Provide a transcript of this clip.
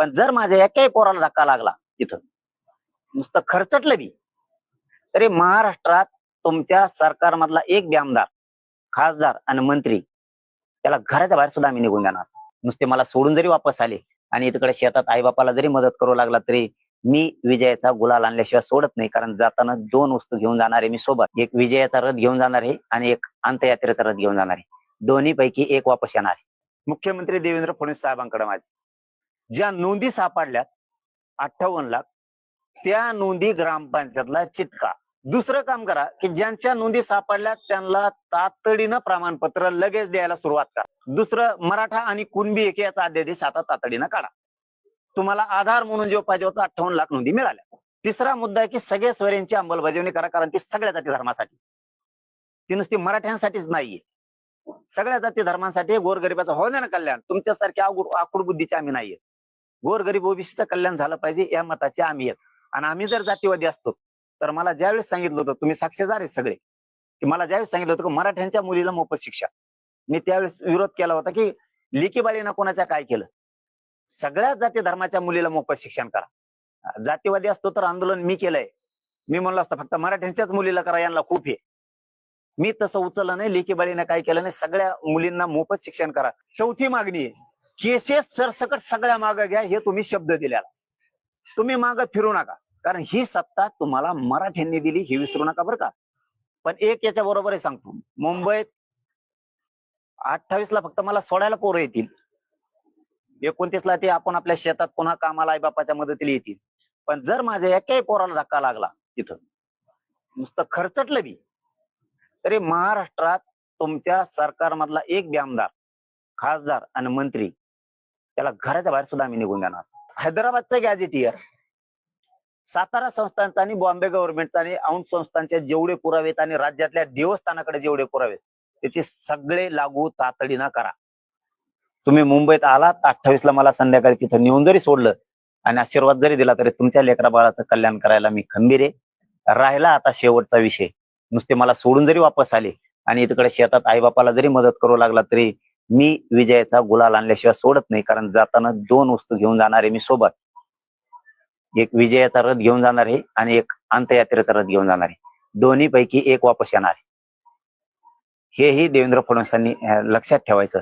पण जर माझ्या एकाही पोराला धक्का लागला तिथं नुसतं खर्चटलं बी तरी महाराष्ट्रात तुमच्या सरकारमधला एक बी आमदार खासदार आणि मंत्री त्याला घराच्या बाहेर सुद्धा आम्ही निघून जाणार. नुसते मला सोडून जरी वापस आले आणि तिकडे शेतात आईबापाला जरी मदत करू लागला तरी मी विजयाचा गुलाल आणल्याशिवाय सोडत नाही कारण जाताना दोन वस्तू घेऊन जाणार आहे मी सोबत. एक विजयाचा रथ घेऊन जाणार आहे आणि एक अंतयात्रेचा रथ घेऊन जाणार आहे. दोन्ही पैकी एक वापस येणार आहे. मुख्यमंत्री देवेंद्र फडणवीस साहेबांकडे माझे. ज्या नोंदी सापडल्यात अठ्ठावन्न लाख त्या नोंदी ग्रामपंचायतला चिटका. दुसरं काम करा की ज्यांच्या नोंदी सापडल्या त्यांना तातडीनं प्रमाणपत्र लगेच द्यायला सुरुवात करा. दुसरं मराठा आणि कुणबी एक याचा अध्यादेश आता तातडीनं काढा. तुम्हाला आधार म्हणून जो पाहिजे होता अठ्ठावन्न लाख नोंदी मिळाल्या. तिसरा मुद्दा आहे की सगळे स्वरांची अंमलबजावणी करा कारण ती सगळ्या जाती धर्मासाठी. ती नुसती मराठ्यांसाठीच नाहीये. सगळ्या जाती धर्मांसाठी गोरगरिबाचं होणार कल्याण. तुमच्यासारख्या आकुड आकुड बुद्धीचे आम्ही नाहीये. गोरगरीब ओबीसीचं कल्याण झालं पाहिजे या मताचे आम्ही आहेत. आणि आम्ही जर जातीवादी असतो तर मला ज्यावेळेस सांगितलं होतं तुम्ही साक्षीदार आहेत सगळे. की मला ज्यावेळेस सांगितलं होतं की मराठ्यांच्या मुलीला मोफत शिक्षा. मी त्यावेळेस विरोध केला होता की लिकीबाळीनं कोणाच्या काय केलं? सगळ्या जाती धर्माच्या मुलीला मोफत शिक्षण करा. जातीवादी असतो तर आंदोलन मी केलंय. मी म्हणलो असतं फक्त मराठ्यांच्याच मुलीला करा यांना खूप हे. मी तसं उचललं नाही लेखीबाळीनं काय केलं नाही सगळ्या मुलींना मोफत शिक्षण करा. चौथी मागणी आहे. केसेस सरसकट सगळ्या मागं घ्या हे तुम्ही शब्द दिलेला तुम्ही मागं फिरू नका. कारण ही सत्ता तुम्हाला मराठ्यांनी दिली हे विसरू नका बरं का. पण एक याच्या बरोबर आहे सांगतो. मुंबईत अठ्ठावीस ला फक्त मला सोडायला पोरं येतील. एकोणतीस ला ते आपण आपल्या शेतात पुन्हा कामाला आई बापाच्या मदतीला येतील. पण जर माझ्या एकाही पोराला धक्का लागला तिथं नुसतं खर्चटलं बी तरी महाराष्ट्रात तुमच्या सरकारमधला एक बी आमदार खासदार आणि मंत्री त्याला घराच्या बाहेर सुद्धा आम्ही निघून जाणार. हैदराबादचं गॅझेटियर. सातारा संस्थांचा आणि बॉम्बे गव्हर्नमेंटचा आणि औंध संस्थांचे जेवढे पुरावे आणि राज्यातल्या देवस्थानाकडे जेवढे पुरावेत त्याचे सगळे लागू तातडीनं करा. तुम्ही मुंबईत आलात अठ्ठावीस ला मला संध्याकाळी तिथं नेऊन जरी सोडलं आणि आशीर्वाद जरी दिला तरी तुमच्या लेकरा बाळाचं कल्याण करायला मी खंबीर आहे. राहिला आता शेवटचा विषय. नुसते मला सोडून जरी वापस आले आणि तिकडे शेतात आईबापाला जरी मदत करू लागला तरी मी विजयाचा गुलाल आणल्याशिवाय सोडत नाही कारण जाताना दोन वस्तू घेऊन जाणार आहे मी सोबत. एक विजयाचा रथ घेऊन जाणार आहे आणि एक अंतयात्रेचा रथ घेऊन जाणार आहे. दोन्ही पैकी एक वापस येणार आहे. हेही देवेंद्र फडणवीसांनी लक्षात ठेवायचं.